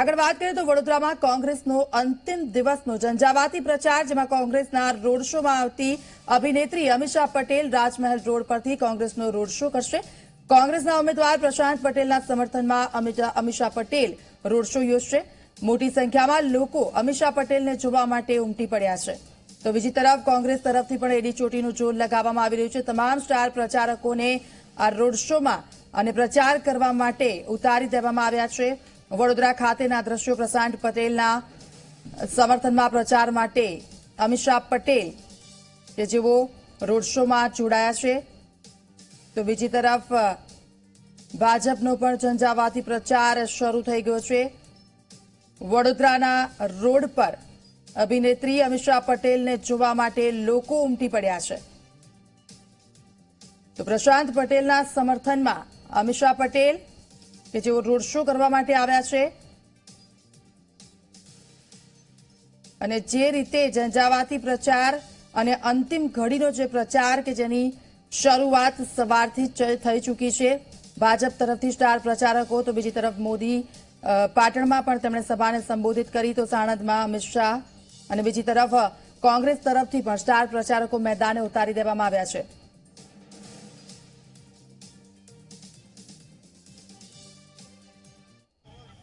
આગળ વાત કરીએ તો વડોદરામાં કોંગ્રેસનો અંતિમ દિવસનો ઝંઝાવાતી પ્રચાર, જેમાં કોંગ્રેસના રોડ શોમાં આવતી અભિનેત્રી અમિષા પટેલ રાજમહેલ રોડ પરથી કોંગ્રેસનો રોડ શો કરશે. કોંગ્રેસના ઉમેદવાર પ્રશાંત પટેલના સમર્થનમાં અમિષા પટેલ રોડ શો યોજશે. મોટી સંખ્યામાં લોકો અમિષા પટેલને જોવા માટે ઉમટી પડ્યા છે. તો બીજી તરફ કોંગ્રેસ તરફથી પણ એડી ચોટીનું જોર લગાવવામાં આવી રહ્યું છે. તમામ સ્ટાર પ્રચારકોને આ રોડ શોમાં અને પ્રચાર કરવા માટે ઉતારી દેવામાં આવ્યા છે. વડોદરા ખાતેના દ્રશ્યો પ્રશાંત પટેલના સમર્થનમાં પ્રચાર માટે અમિષા પટેલ, કે જેઓ રોડ શોમાં જોડાયા છે. તો બીજી તરફ, ભાજપનો પણ ઝંઝાવાતી પ્રચાર શરૂ થઈ ગયો છે. વડોદરાના રોડ પર અભિનેત્રી અમિષા પટેલને જોવા માટે લોકો ઉમટી પડ્યા છે. તો પ્રશાંત પટેલના સમર્થનમાં અમિષા પટેલ કે જેઓ રોડ શો કરવા માટે આવ્યા છે. અને જે રીતે ઝંઝાવાતી પ્રચાર અને અંતિમ ઘડીનો જે પ્રચાર કે જેની શરૂઆત સવારથી થઈ ચૂકી છે. ભાજપ તરફથી સ્ટાર પ્રચારકો, તો બીજી તરફ મોદી પાટણમાં પણ તેમણે સભાને સંબોધિત કરી, તો સાણંદમાં અમિત શાહ અને બીજી તરફ કોંગ્રેસ તરફથી પણ સ્ટાર પ્રચારકો મેદાને ઉતારી દેવામાં આવ્યા છે.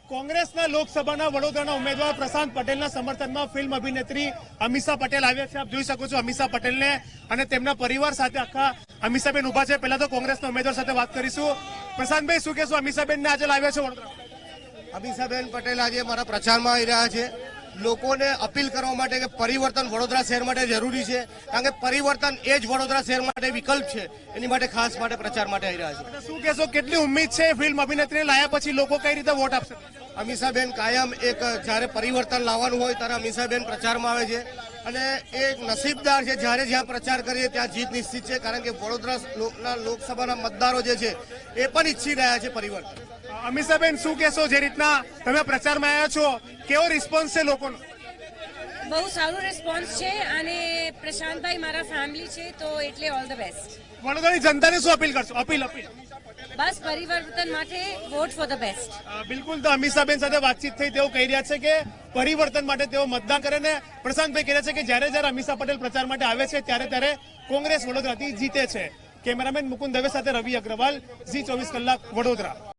કોંગ્રેસના લોકસભાના વડોદરાના ઉમેદવાર પ્રશાંત પટેલના સમર્થનમાં ફિલ્મ અભિનેત્રી અમિષા પટેલ આવ્યા છે. આપ જોઈ શકો છો અમિષા પટેલને અને તેમના પરિવાર સાથે આખા અમિષાબેન ઊભા છે. પહેલા તો કોંગ્રેસના ઉમેદવાર સાથે વાત કરીશું. પ્રશાંતભાઈ, શું કહેશો? અમિષાબેનને આજે લાવ્યા છે વડોદરા? અમિષાબેન પટેલ આજે મારા પ્રચારમાં આવી રહ્યા છે. લોકોને અપીલ કરવા માટે કે પરિવર્તન વડોદરા શહેર માટે જરૂરી છે કારણ કે પરિવર્તન એ જ વડોદરા શહેર માટે વિકલ્પ છે. એની માટે ખાસ માટે પ્રચાર માટે આવી રહ્યા છે. શું કહેશો કેટલી ઉમ્મીદ છે ફિલ્મ અભિનેત્રીને લાયા પછી લોકો કઈ રીતે વોટ આપશે? અમીષાબેન કાયમ એક જ્યારે પરિવર્તન લાવવાનું હોય ત્યારે અમીષાબેન પ્રચારમાં આવે છે. અને એ એક નસીબદાર છે જ્યારે જ્યાં પ્રચાર કરીએ ત્યાં જીત નિશ્ચિત છે કારણ કે વડોદરા લોકના લોકસભાના મતદારો જે છે એ પણ ઈચ્છી રહ્યા છે પરિવર્તન. અમિષાબેન શું કહેશો જે રીતના તમે પ્રચારમાં આવ્યા છો? કેવો રિસ્પોન્સ છે લોકોનો? બહુ સારું રિસ્પોન્સ છે અને પ્રશાંતભાઈ મારા ફેમિલી છે તો એટલે ઓલ ધ બેસ્ટ વડોદરાની જનતાને શું અપીલ કરશો? Appeal appeal. બસ પરિવર્તન માટે વોટ ફોર ધ બેસ્ટ બિલકુલ તો અમીષાબેન સાથે વાતચીત થઈ તેઓ કહી રહ્યા છે કે પરિવર્તન માટે તેઓ મતદાન કરે ને પ્રશાંતભાઈ કહે છે કે જ્યારે જ્યારે અમીષા પટેલ પ્રચાર માટે આવે છે, ત્યારે ત્યારે કોંગ્રેસ વડોદરાથી જીતે છે. કેમેરામેન મુકુંદ દવે સાથે રવિ અગ્રવાલ, ઝી ચોવીસ કલાક વડોદરા.